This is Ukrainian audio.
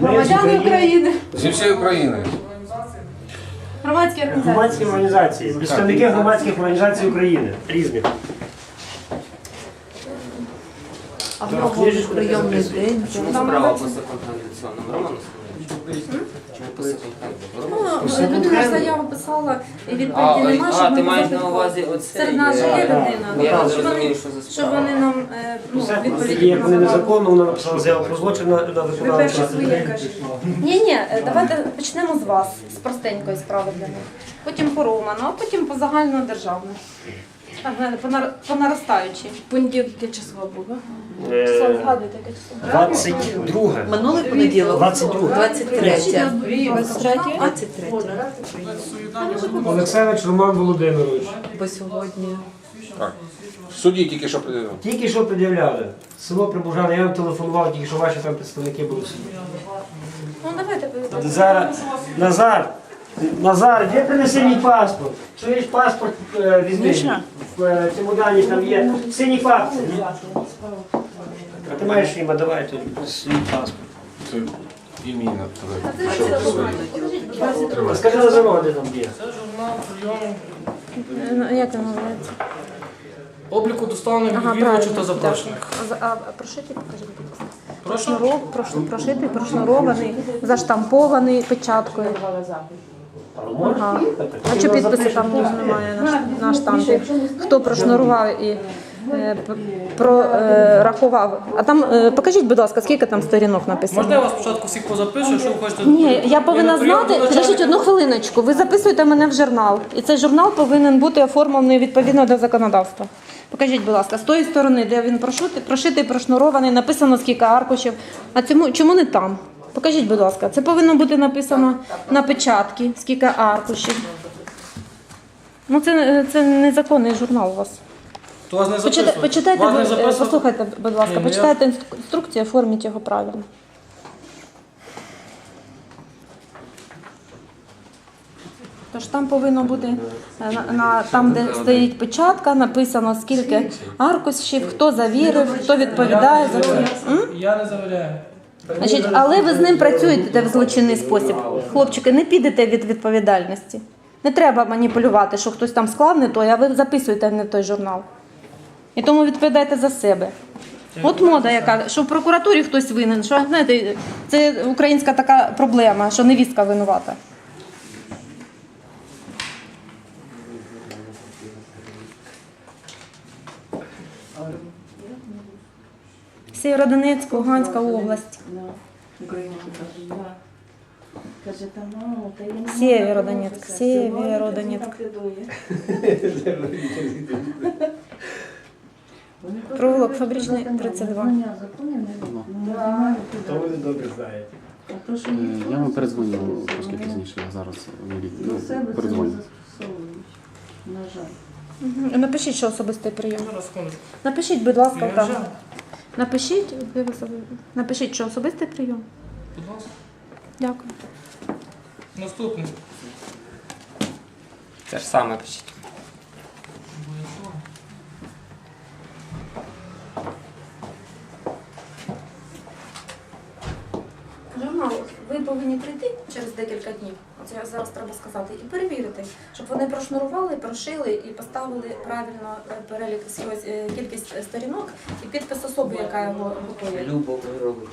Громадяни України, Зі всієї України. громадські організації. Громадські організації, представники громадських організацій України різних. А в прийомний день. Чому справа по секонд-хенду Роман Ну, людина заяву писала і відповіді нема, а, ми ти маєш на увазі оце? Серед нас же є е, людина. Я так, щоб вони- зрозумів, що за Щоб справа. вони нам е, ну, відповіді як вони незаконно, вона написала заяву про злочин на, Ви своє. Ні, ні, давайте почнемо з вас, з простенької справи для них. Потім по Роману, а потім по загальнодержавну. Так, е, по нар- по наростаючій. Понеділок яке число було? Число Е, яке число? 22. Минулий понеділок. 22. 23. 23? 23. Роман Володимирович. Бо сьогодні. Так. Судді тільки що придивив. Тільки що пред'являли. Село Прибужане, я вам телефонував, тільки що ваші там представники були в суді. Ну давайте ви- Назар, Назар, Назар, де принеси мій паспорт? Чуєш паспорт е, візьми. В е, чемодані там є. Синій папці. А ти маєш Іма, давай тут свій паспорт. Це ім'я. Скажи на заводи там є. Е, Як він називається? Обліку доставлених Ага, відвідувачів та запрошених. дякую. А, прошитий, покажіть, будь ласка. Прошу. Прошнуров, прош- прошитий, прошнурований, заштампований печаткою. Але можеш Ага. їхати? А чи підписи там немає на, ш- штампі? Хто прошнурував і е, прорахував? А там е, покажіть, будь ласка, скільки там сторінок написано? Можна я вас спочатку всіх позапишу, що ви хочете? Ні, я повинна на знати. до Подождіть одну хвилиночку. Ви записуєте мене в журнал, і цей журнал повинен бути оформлений відповідно до законодавства. Покажіть, будь ласка, з тої сторони, де він прошитий, прошитий, прошнурований, написано скільки аркушів. А цьому чому не там? Покажіть, будь ласка, це повинно бути написано на печатці, скільки аркушів. Ну це, це незаконний журнал у вас. То вас не Почитайте, записують. почитайте, Вас не е, записують? послухайте, будь ласка, Ні, ну я- почитайте інструк- інструкцію, оформіть його правильно. Тож там повинно бути е, на, на там, де стоїть печатка, написано скільки аркушів, хто завірив, хто відповідає за це. М? Я не завіряю. Значить, але ви з ним працюєте в злочинний спосіб. Хлопчики, не підете від відповідальності. Не треба маніпулювати, що хтось там склав не той, а ви записуєте не той журнал. І тому відповідайте за себе. От мода яка, що в прокуратурі хтось винен. Що, знаєте, це українська така проблема, що невістка винувата. Сєвєродонецьк, Луганська область. Каже, Сєвєродонецьк. Сєвєродонецьк. Сьогодні Провулок Фабричний, 32. знання законів не- не знімають туди. То ви добре знаєте. Е, Я вам не передзвоню трошки пізніше, я зараз виліт. Ну, передзвоню. На жаль. Напишіть, що особистий прийом. Напишіть, будь ласка, вже. Напишіть, напишіть, що особистий прийом. Будь ласка. Дякую. Наступний. Те ж саме пишіть. Журнал, ви повинні прийти через декілька днів. Оце я зараз треба сказати, і перевірити, щоб вони прошнурували, прошили і поставили правильно е, перелік е, кількість е, сторінок і підпис особи, яка його готує. Любов Григорович.